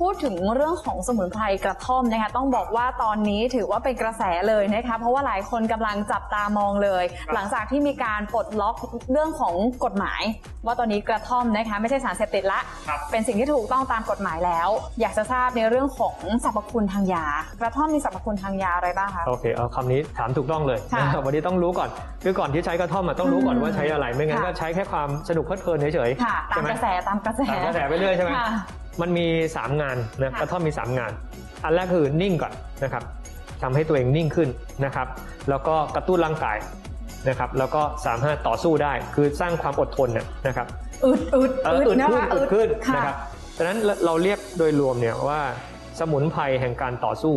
พูดถึงเรื่องของสมุนไพรกระท่อมนะคะต้องบอกว่าตอนนี้ถือว่าเป็นกระแสเลยนะคะเพราะว่าหลายคนกำลังจับตามองเลยครับหลังจากที่มีการปลดล็อกเรื่องของกฎหมาย ว่าตอนนี้กระท่อมนะคะไม่ใช่สารเสพติดละครับเป็นสิ่งที่ถูกต้องตามกฎหมายแล้ว อยากจะทราบในเรื่องของสรรพคุณทางยา กระท่อมมีสรรพคุณทางยาอะไรบ้างคะโอเคเอาคำนี้ถามถูกต้องเลยค่ะนะครับวันนี้ต้องรู้ก่อนคือก่อนที่ใช้กระท่อมอะต้องรู้ก่อนอืมว่าใช้อะไรไม่งั้นค่ะก็ใช้แค่ความสนุกเพลิดเพลินเฉยค่ะๆตาใช่มไหมกระแสตามกระแสตามกระแสไปเรื่อยใช่ไหมค่ะ มันมี 3 งานนะค่ะกระท่อมมี 3 งาน อันแรกคือนิ่งก่อนนะครับทำให้ตัวเองนิ่งขึ้นนะครับ แล้วก็กระตุ้นร่างกายนะครับแล้วก็สามารถต่อสู้ได้คือสร้างความอดทนเนี่ยนะครับอึดอึดเอออึดอึดนะขึ้นคะอึดขึ้นค่ะนะครับดังนั้นเราเราเรียกโดยรวมเนี่ยว่าสมุนไพรแห่งการต่อสู้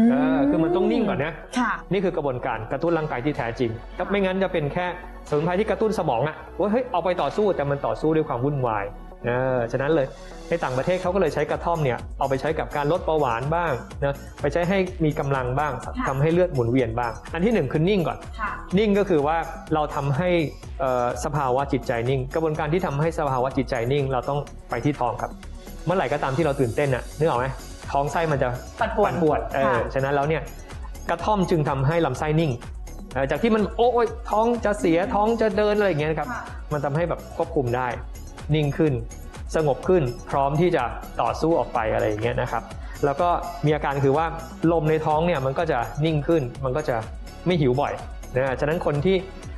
มเออคือมันต้องนิ่งก่อนนะค่ะนี่คือกระบวนการกระตุ้นร่างกายที่แท้จริงถ้าไม่งั้นจะเป็นแค่สมุนไพรที่กระตุ้นสมองอะว่าเฮ้ยเอาไปต่อสู้แต่มันต่อสู้ด้วยความวุ่นวาย เออฉะนั้นเลยในต่างประเทศเขาก็เลยใช้กระท่อมเนี่ยเอาไปใช้กับการลดเบาหวานบ้างนะไปใช้ให้มีกำลังบ้างทำให้เลือดหมุนเวียนบ้าง อันที่หนึ่งคือนิ่งก่อนค่ะนิ่งก็คือว่าเราทำให้เอ่อสภาวะจิตใจนิ่ง กระบวนการที่ทำให้สภาวะจิตใจนิ่ง เราต้องไปที่ท้องครับ เมื่อไหร่ก็ตามที่เราตื่นเต้นน่ะนึกออกไหมท้องไส้มันจะปั่นป่วนปวดเออค่ะฉะนั้นแล้วเนี่ยกระท่อมจึงทำให้ลำไส้นิ่งเอ่อจากที่มันโอ้ยท้องจะเสียท้องจะเดินอะไรอย่างเงี้ยนะครับค่ะมันทำให้แบบควบคุมได้ นิ่งขึ้น สงบขึ้น พร้อมที่จะต่อสู้ออกไปอะไรอย่างเงี้ยนะครับ แล้วก็มีอาการคือว่าลมในท้องเนี่ยมันก็จะนิ่งขึ้น มันก็จะไม่หิวบ่อยนะฉะนั้นคนที่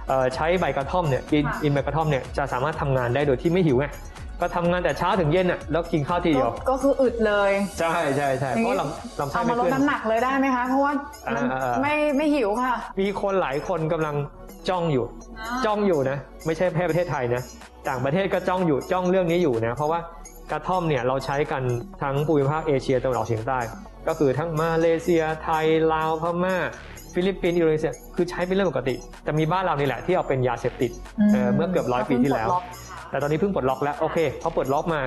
เอ่อใช้ใบกระท่อมเนี่ยกินค่ะกินใบกระท่อมเนี่ยจะสามารถทำงานได้โดยที่ไม่หิวไง ก็ทำงานแต่เช้าถึงเย็นอะแล้วกินข้าวทีเดียว ก็ก็คืออึดเลย ใช่ใช่ใช่อย่างเพนี้ราะลำลำไส้เอาไม่มาลดขึ้น น้ำหนักเลยได้ไหมคะ เพราะว่ามันอ่าๆไม่ไม่หิวค่ะ มีคนหลายคนกำลังจ้องอยู่ จ้องอยู่นะ ไม่ใช่แค่ประเทศไทยนะต่างประเทศก็จ้องอยู่จ้องเรื่องนี้อยู่นะ เพราะว่ากระท่อมเนี่ยเราใช้กันทั้งภูมิภาคเอเชียตะวันออกเฉียงใต้ ก็คือทั้งมาเลเซียไทยลาวพม่า ฟิลิปปินส์อินโดนีเซียคือใช้เป็นเรื่องปกติ แต่มีบ้านเรานี่แหละที่เอาเป็นยาเสพติดเอ่อเมื่อเกือบร้อยปีที่แล้ว แต่ตอนนี้เพิ่งปลดล็อกแล้วโอเคพอปลดล็อกมา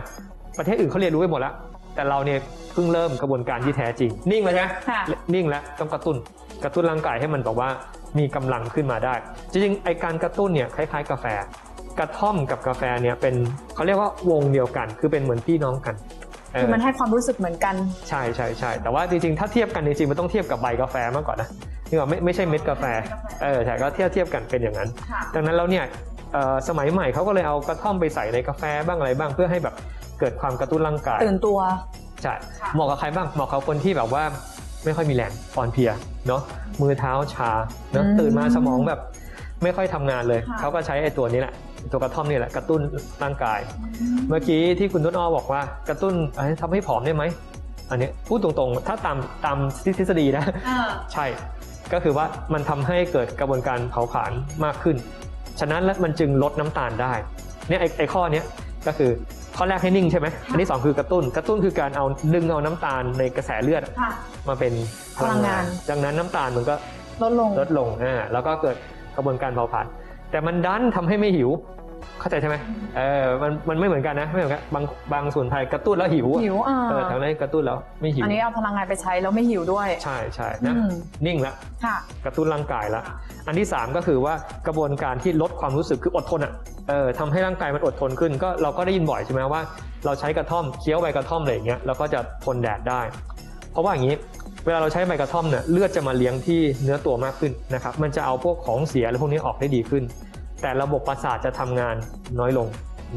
ประเทศอื่นเขาเรียนรู้ไปหมดแล้วแต่เราเนี่ยเพิ่งเริ่มกระบวนการที่แท้จริง นิ่งแล้วใช่ไหมค่ะนิ่งแล้วต้องกระตุ้นกระตุ้นร่างกายให้มันแบบว่ามีกำลังขึ้นมาได้ จริงๆไอการกระตุ้นเนี่ยคล้ายๆ กาแฟ กระท่อมกับกาแฟเนี่ยเป็นเขาเรียกว่าวงเดียวกัน คือเป็นเหมือนพี่น้องกันเอคืออมันให้ความรู้สึกเหมือนกัน ใช่ใช่ใช่แต่ว่าจริงๆ ถ้าเทียบกันจริงๆมันต้องเทียบกับใบกาแฟมากกว่านะนี่ว่าไม่ไม่ใช่เม็ดกาแฟเออใช่ก็เทียบเทียบกันเป็นอย่างนั้นค่ะดังนั้นแล้วเนี่ยเอ่อ สมัยใหม่เขาก็เลยเอากระท่อมไปใส่ในกาแฟบ้างอะไรบ้างเพื่อให้แบบเกิดความกระตุ้นร่างกายตื่นตัวใช่ค่ะเหมาะกับใครบ้างเหมาะกับคนที่แบบว่าไม่ค่อยมีแรงอ่อนเพลียเนาะมือเท้าชาเนาะอืมตื่นมาสมองแบบไม่ค่อยทำงานเลยค่ะเขาก็ใช้ไอ้ตัวนี้แหละตัวกระท่อมนี่แหละกระตุ้นร่างกาย เมื่อกี้ที่คุณต้นอ้อบอกว่ากระตุ้นเอ้ยทำให้ผอมได้ไหมอันนี้พูดตรงๆ ถ้าตามตามทฤษฎีนะใช่ก็คือว่ามันทำให้เกิดกระบวนการเผาผลาญมากขึ้น ฉะนั้นแล้วมันจึงลดน้ำตาลได้เนี่ยไอ้ไอ้ข้อเนี้ยก็คือข้อแรกให้นิ่งใช่ไหมอันที่สองคือกระตุ้น กระตุ้นคือการเอาดึงเอาน้ำตาลในกระแสเลือดค่ะมาเป็นพลังพลังงางานนดังนั้นน้ำตาลมันก็ลดลงลดลงอ่าแล้วก็เกิดกระบวนการเผาผลาญแต่มันดันทำให้ไม่หิว เข้าใจใช่ไหมเออมันมันไม่เหมือนกันนะไม่เหมือนกันบางบางส่วนไทยกระตุ้นแล้วหิวอะหิวอ่าเออทางนั้นกระตุ้นแล้วไม่หิวอันนี้เอาพลังงานไปใช้แล้วไม่หิวด้วย ใช่ใช่นะอืม นิ่งแล้วค่ะ กระตุ้นร่างกายแล้วอันที่3ก็คือว่ากระบวนการที่ลดความรู้สึกคืออดทนอะเออทำให้ร่างกายมันอดทนขึ้น ก็เราก็ได้ยินบ่อยใช่ไหมว่าเราใช้กระท่อมเคี้ยวใบกระท่อมอะไรอย่างเงี้ยเราก็จะทนแดดได้ เพราะว่าอย่างนี้ เวลาเราใช้ใบกระท่อมเนี่ยเลือดจะมาเลี้ยงที่เนื้อตัวมากขึ้นนะครับมันจะเอาพวกของเสียอะไรพวกนี้ออกได้ดีขึ้น แต่ระบบประสาทจะทำงานน้อยลง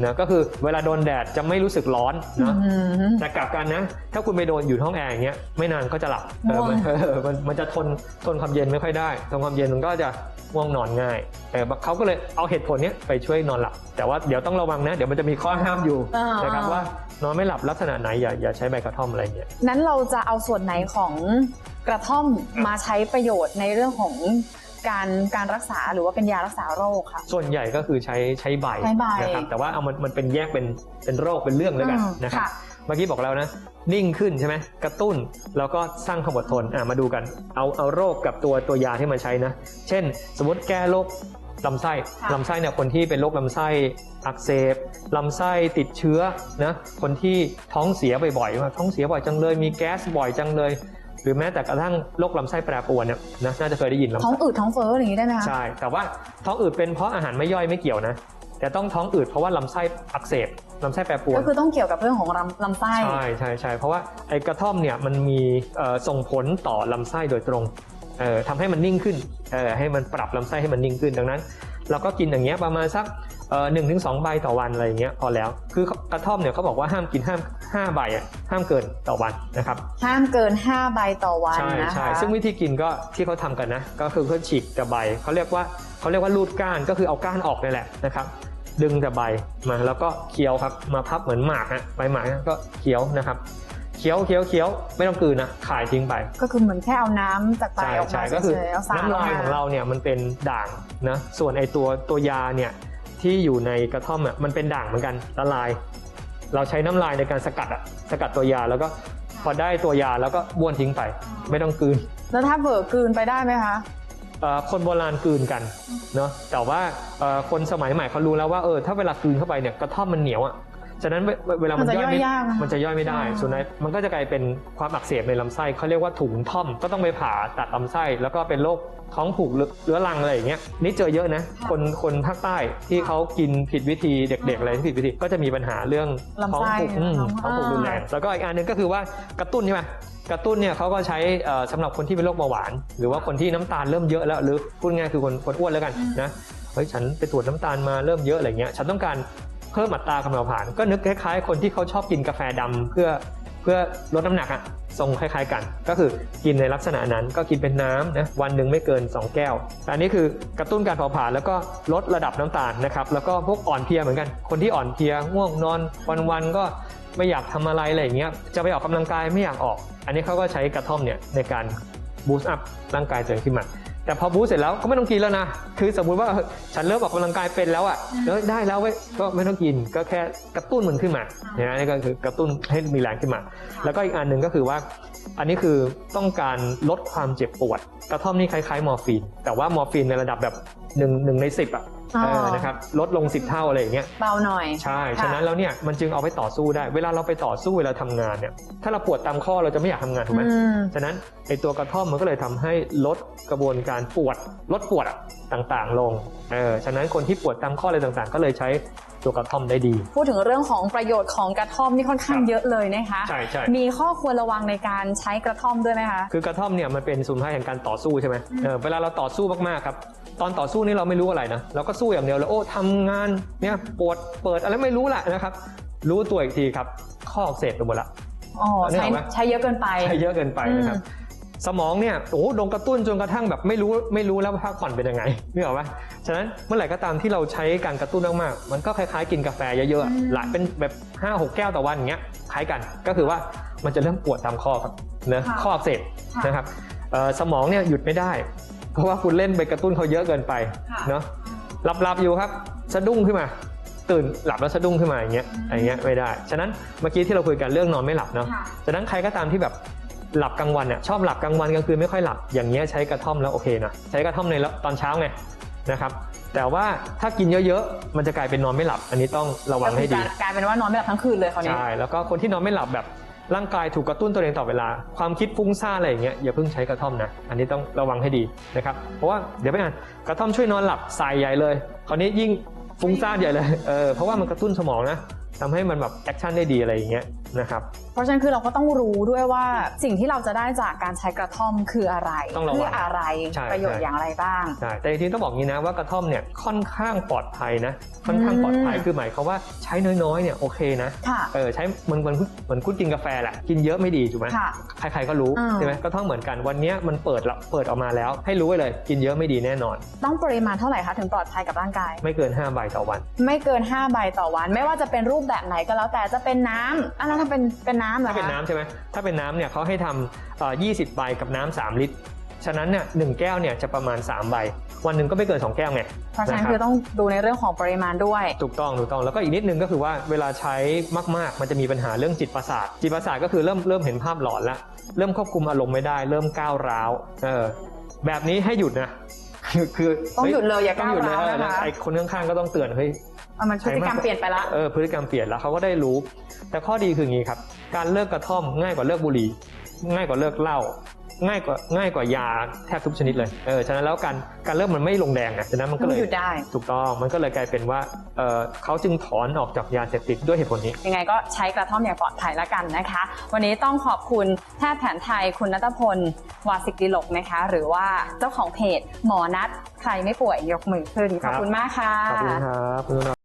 นะก็คือเวลาโดนแดดจะไม่รู้สึกร้อนนะอืม แต่กลับกันนะ ถ้าคุณไปโดนอยู่ห้องแอร์อย่างเงี้ยไม่นานก็จะหลับเออมันง่วง เออมันมันจะทนทนความเย็นไม่ค่อยได้ทนความเย็นมันก็จะง่วงนอนง่ายเออเขาก็เลยเอาเหตุผลเนี้ยไปช่วยนอนหลับ แต่ว่าเดี๋ยวต้องระวังนะ เดี๋ยวมันจะมีข้อห้ามอยู่อ่า นะครับว่านอนไม่หลับลักษณะไหนอย่าอย่าใช้ใบกระท่อมอะไรเงี้ย นั้นเราจะเอาส่วนไหนของกระท่อมมาใช้ประโยชน์ในเรื่องของ การการรักษาหรือว่าเป็นยารักษาโรคค่ะ ส่วนใหญ่ก็คือใช้ใช้ใบใช้ใบนะครับแต่ว่าเอามันมันเป็นแยกเป็นเป็นโรคเป็นเรื่องเลยกันอืมนะครับค่ะเมื่อกี้บอกแล้วนะนิ่งขึ้นใช่ไหมกระตุ้นแล้วก็สร้างความอดทนอะมาดูกัน เอาเอาโรคกับตัวตัวยาที่มาใช้นะ เช่น สมมติแก้โรคลำไส้ค่ะลำไส้เนี่ยคนที่เป็นโรคลำไส้อักเสบลำไส้ติดเชื้อนะคนที่ท้องเสียบ่อยๆว่าท้องเสียบ่อยจังเลย มีแก๊สบ่อยจังเลย หรือแม้แต่กระทั่งโรคลำไส้แปรปรวนเนี่ยนะน่าจะเคยได้ยินลำท้ไส้องอืดท้องเฟ้ออย่างนี้ได้ไหมคะใช่แต่ว่าท้องอืดเป็นเพราะอาหารไม่ย่อยไม่เกี่ยวนะแต่ต้องท้องอืดเพราะว่าลำไส้อักเสบลำไส้แปรปรวนก็คือต้องเกี่ยวกับเรื่องของลำลำไส้ใช่ใช่ใช่เพราะว่าไอ้กระท่อมเนี่ยมันมีเอ่อส่งผลต่อลำไส้โดยตรงเอ่อทำให้มันนิ่งขึ้นเอ่อให้มันปรับลำไส้ให้มันนิ่งขึ้นดังนั้น เราก็กินอย่างเงี้ยประมาณสัก หนึ่งถึงสองใบต่อวันอะไรอย่างเงี้ยพอแล้ว คือกระท่อมเนี่ยเขาบอกว่าห้ามกินห้ามห้าใบอะห้ามเกินต่อวันนะครับห้ามเกิน5ใบต่อวันใช่นะคะใช่ซึ่งวิธีกินก็ที่เขาทำกันนะ ก็คือเขาฉีกแต่ใบเขาเรียกว่าเขาเรียกว่ารูดก้านก็คือเอาก้านออกนี่แหละนะครับดึงแต่ใบมาแล้วก็เคี้ยวครับมาพับเหมือนหมากฮะใบหมากนะก็เคี้ยวนะครับเคี้ยวเคี้ยวเคี้ยวไม่ต้องกลืนนะขายทิ้งไป ก็คือเหมือนแค่เอาน้ำจากใบใช่ออกใช่มาก็คือเฉยๆเอาสารน้ำลายกมของเราเนี่ยมันเป็นด่างนะส่วนไอตัวตัวยาเนี่ย ที่อยู่ในกระท่อมอะมันเป็นด่างเหมือนกันละลาย เราใช้น้ำลายในการสกัดอะสกัดตัวยาแล้วก็พอได้ตัวยาแล้วก็บ้วนทิ้งไป ไม่ต้องกลืนแล้วถ้าเผลอกลืนไปได้ไหมคะเอ่อคนโบราณกลืนกันเนาะแต่ว่าเอ่อคนสมัยใหม่เขารู้แล้วว่าเออถ้าเวลากลืนเข้าไปเนี่ยกระท่อมมันเหนียวอะ ฉะนั้นเวเวลามันมันจะย่อยไม่ย่อยยากนะคะมันจะย่อยไม่ได้อ่าส่วนนั้นมันก็จะกลายเป็นความอักเสบในลำไส้เขาเรียกว่าถุงท่อมก็ต้องไปผ่าตัดลำไส้ แล้วก็เป็นโรคท้องผูกเรื้อรังอะไรอย่างเงี้ยนี่เจอเยอะนะ คนคนภาคใต้ที่เขากินผิดวิธีเด็กๆอะไรที่ผิดวิธีก็จะมีปัญหาเรื่องลำท้องไส้ผูกอืมท้ท้อองงผูกรุนแรงแล้วก็อีกอันหนึงก็คือว่ากระตุ้นใช่ไหมกระตุ้นเนี่ยเขาก็ใช้เอ่อสำหรับคนที่เป็นโรคเบาหวาน หรือว่าคนที่น้ำตาลเริ่มเยอะแล้วหรือพูดง่ายคือคนคนอ้วนแล้วกันนะเฮ้ยฉันไปตรวจน้ำตาลมาเริ่มเยอะอะไรเงี้ยฉันต้องการ เพิ่มอัตราการเผาผลาญก็นึกคล้ายๆ คนที่เขาชอบกินกาแฟดำเพื่อเพื่อลดน้ำหนักอะทรงคล้ายๆกัน ก็คือกินในลักษณะนั้นก็กินเป็นน้ำนะวันหนึ่งไม่เกิน 2 แก้ว อันนี้คือกระตุ้นการเผาผลาญแล้วก็ลดระดับน้ำตาลนะครับแล้วก็พวกอ่อนเพลียเหมือนกัน คนที่อ่อนเพลียง่วงนอน วันๆก็ไม่อยากทำอะไรอะไรอย่างเงี้ยจะไปออกกำลังกายไม่อยากออก อันนี้เขาก็ใช้กระท่อมเนี่ยในการบูสต์อัพร่างกายตัวเองขึ้นมา แต่พอบูสต์เสร็จแล้วก็ไม่ต้องกินแล้วนะ คือสมมุติว่าเฮ้ยฉันเริ่มออกกำลังกายเป็นแล้วอะแล้วได้แล้วเว้ยก็ไม่ต้องกินก็แค่กระตุ้นมันขึ้นมาเนี่ยนี่ก็คือกระตุ้นให้มีแรงขึ้นมา แล้วก็อีกอันหนึ่งก็คือว่าอันนี้คือต้องการลดความเจ็บปวด กระท่อมนี่คล้ายๆมอร์ฟีน แต่ว่ามอร์ฟีนในระดับแบบหนึ่งหนึ่งในสิบอะอ๋อเออ นะครับลดลงสิบเท่าอะไรอย่างเงี้ยเบาหน่อย ใช่ค่ะฉะนั้นแล้วเนี่ยมันจึงเอาไปต่อสู้ได้ เวลาเราไปต่อสู้เวลาทำงานเนี่ยถ้าเราปวดตามข้อเราจะไม่อยากทำงานถูกไหมอืมฉะนั้นไอตัวกระท่อมมันก็เลยทำให้ลดกระบวนการปวดลดปวดอะต่างๆ ลงเออฉะนั้นคนที่ปวดตามข้ออะไรต่างๆ ก็เลยใช้ตัวกระท่อมได้ดี พูดถึงเรื่องของประโยชน์ของกระท่อมนี่ค่อนข้างครับเยอะเลยนะคะใช่ใช่มีข้อควรระวังในการใช้กระท่อมด้วยไหมคะคือกระท่อมเนี่ยมันเป็นสมุนไพรแห่งการต่อสู้ใช่ไหมเออเวลาเราต่อสู้มากๆครับตอนต่อสู้นี่เราไม่รู้อะไรนะเราก็สู้อย่างเดียวเลยโอ้ทำงานเนี่ยปวดเปิดอะไรไม่รู้แหละนะครับ รู้ตัวอีกทีครับข้ออักเสบไปหมดละอ๋อนึกใช้ออกไหมใช้เยอะเกินไปใช้เยอะเกินไปนะครับอืมสมองเนี่ยโอ้โหโดนกระตุ้นจนกระทั่งแบบไม่รู้ไม่รู้แล้วว่าพักผ่อนเป็นยังไงนึกออกไหมฉะนั้นเมื่อไหร่ก็ตามที่เราใช้การกระตุ้นมากๆมันก็คล้ายๆ กินกาแฟเยอะๆอะหลายเป็นแบบ5้าหกแก้วต่อวันอย่างเงี้ยคล้ายกันก็คือว่ามันจะเริ่มปวดตามข้อครับเนะค่ะข้ออักเสบค่ะนะครับเอ่อสมองเนี่ยหยุดไม่ได้ เพราะว่าคุณเล่นไปกระตุ้นเขาเยอะเกินไปค่ะเนาะ หลับๆอยู่ครับ สะดุ้งขึ้นมา ตื่นหลับแล้วสะดุ้งขึ้นมาอย่างเงี้ยอย่างเงี้ยไม่ได้ ฉะนั้นเมื่อกี้ที่เราคุยกันเรื่องนอนไม่หลับเนาะค่ะฉะนั้นใครก็ตามที่แบบหลับกลางวันเนี่ยชอบหลับกลางวันกลางคืนไม่ค่อยหลับอย่างเงี้ยใช้กระท่อมแล้วโอเคนะใช้กระท่อมในตอนเช้าไงนะครับแต่ว่าถ้ากินเยอะๆ มันจะกลายเป็นนอนไม่หลับ อันนี้ต้องระวังให้ดีก็คือกลายเป็นว่านอนไม่หลับทั้งคืนเลยคราวนี้ใช่แล้วก็คนที่นอนไม่หลับแบบ ร่างกายถูกกระตุ้นตัวเองตลอดเวลา ความคิดฟุ้งซ่านอะไรอย่างเงี้ยอย่าเพิ่งใช้กระท่อมนะ อันนี้ต้องระวังให้ดีนะครับ เพราะว่าเดี๋ยวไปอ่านกระท่อมช่วยนอนหลับใส่ใหญ่เลย คราวนี้ยิ่งฟุ้งซ่านใหญ่เลย เออ เพราะว่ามันกระตุ้นสมองนะทำให้มันแบบแอคชั่นได้ดีอะไรอย่างเงี้ยนะครับ เพราะฉะนั้นคือเราก็ต้องรู้ด้วยว่าสิ่งที่เราจะได้จากการใช้กระท่อมคืออะไรต้องระวังเพื่ออะไรใช่ประโยชน์ใช่อย่างไรบ้าง ใช่แต่จริงๆต้องบอกงี้นะว่ากระท่อมเนี่ยค่อนข้างปลอดภัยนะค่อนข้างปลอดภัยอืม คือหมายความว่าใช้น้อยๆเนี่ยโอเคนะค่ะ เออใช้เหมือนเหมือนเหมือนคุณกินกาแฟแหละกินเยอะไม่ดีถูกไหมค่ะ ใครๆก็รู้อ่า ใช่ไหมก็ต้องเหมือนกันวันเนี้ยมันเปิดละเปิดออกมาแล้ว ให้รู้ไว้เลยกินเยอะไม่ดีแน่นอน ต้องปริมาณเท่าไหร่คะถึงปลอดภัยกับร่างกาย ไม่เกิน5ใบต่อวัน ไม่เกิน 5 ใบต่อวัน ไม่ว่าจะเป็นรูปแบบไหนก็แล้วแต่จะเป็นน้ำอะแล้วถ้าเป็นเป็นน้ำเหรอถ้าเป็นคะน้ำใช่ไหมถ้าเป็นน้ำเนี่ยเขาให้ทำเอ่อ20 ใบกับน้ำ3ลิตร ฉะนั้นเนี่ยหนึ่งแก้วเนี่ยจะประมาณ 3 ใบ วันหนึ่งก็ไม่เกิน 2 แก้วไงเพราะฉะนั้นนะครับคือต้องดูในเรื่องของปริมาณด้วย ถูกต้องถูกต้องแล้วก็อีกนิดนึงก็คือว่าเวลาใช้มากๆ มันจะมีปัญหาเรื่องจิตประสาท จิตประสาทก็คือเริ่มเริ่มเห็นภาพหลอนแล้วเริ่มควบคุมอารมณ์ไม่ได้ เริ่มก้าวร้าวเออแบบนี้ให้หยุดนะคือคือต้องหยุดเลยอย่าต้องก้าวหยุดเลยร้าวเออนะคะ ไอ้คนข้างๆก็ต้องเตือนเฮ้ยเอา มันพฤติกรรมเปลี่ยนไปละเออพฤติกรรมเปลี่ยนแล้วเขาก็ได้รู้ แต่ข้อดีคืออย่างนี้ครับ การเลิกกระท่อมง่ายกว่าเลิกบุหรี่ ง่ายกว่าเลิกเหล้าง่ายกว่าง่ายกว่ายาแทบทุกชนิดเลยเออฉะนั้นแล้วการการเริ่มมันไม่ลงแดงอะฉะนั้นมันก็ก็เลยหยุดได้ถูกต้องมันก็เลยกลายเป็นว่าเออเขาจึงถอนออกจากยาเสพติดด้วยเหตุผลนี้ ยังไงก็ใช้กระท่อมอย่างปลอดภัยแล้วกันนะคะ วันนี้ต้องขอบคุณแพทย์แผนไทยคุณนัทพลวาสิกดิลกนะคะ หรือว่าเจ้าของเพจหมอนัดใครไม่ป่วยยกมือขึ้นขอบคุณมากค่ะขอบคุณครับคุณนุ่น